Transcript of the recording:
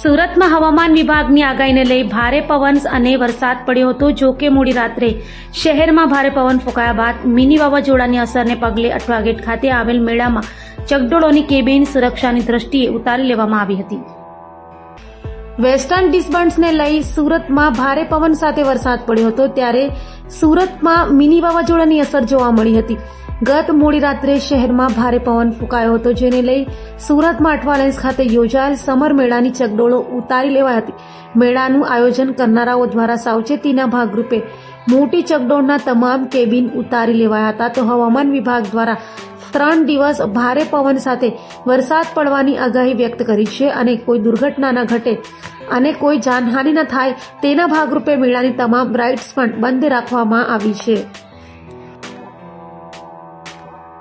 સુરતમાં હવામાન વિભાગની આગાહીને લઈ ભારે પવન અને વરસાદ પડ્યો હતો. જો કે મોડી રાત્રે શહેરમાં ભારે પવન ફૂંકાયા બાદ મિની વાવાઝોડાની અસરને પગલે અઠવાગેટ ખાતે આવેલ મેળામાં ચકડોળોની કેબિન સુરક્ષાની દ્રષ્ટિએ ઉતારી લેવામાં આવી હતી. વેસ્ટર્ન ડિસ્ટર્બન્સને લઈ સુરતમાં ભારે પવન સાથે વરસાદ પડ્યો હતો ત્યારે સુરતમાં મિની વાવાઝોડાની અસર જોવા મળી હતી. ગત મોડી રાત્રે શહેરમાં ભારે પવન ફૂંકાયો હતો, જેને લઈ સુરતમાં અઠવાલેન્સ ખાતે યોજાયેલ સમર મેળાની ચકડોળો ઉતારી લેવાઈ હતી. મેળાનું આયોજન કરનારાઓ દ્વારા સાવચેતીના ભાગરૂપે મોટી ચકડોળના તમામ કેબિન ઉતારી લેવાયા હતા. તો હવામાન વિભાગ દ્વારા ત્રણ દિવસ ભારે પવન સાથે વરસાદ પડવાની આગાહી વ્યક્ત કરી છે અને કોઈ દુર્ઘટના ન ઘટે અને કોઈ જાનહાનિ ન થાય તેના ભાગરૂપે મેળાની તમામ રાઇડ્સ પણ બંધ રાખવામાં આવી છે.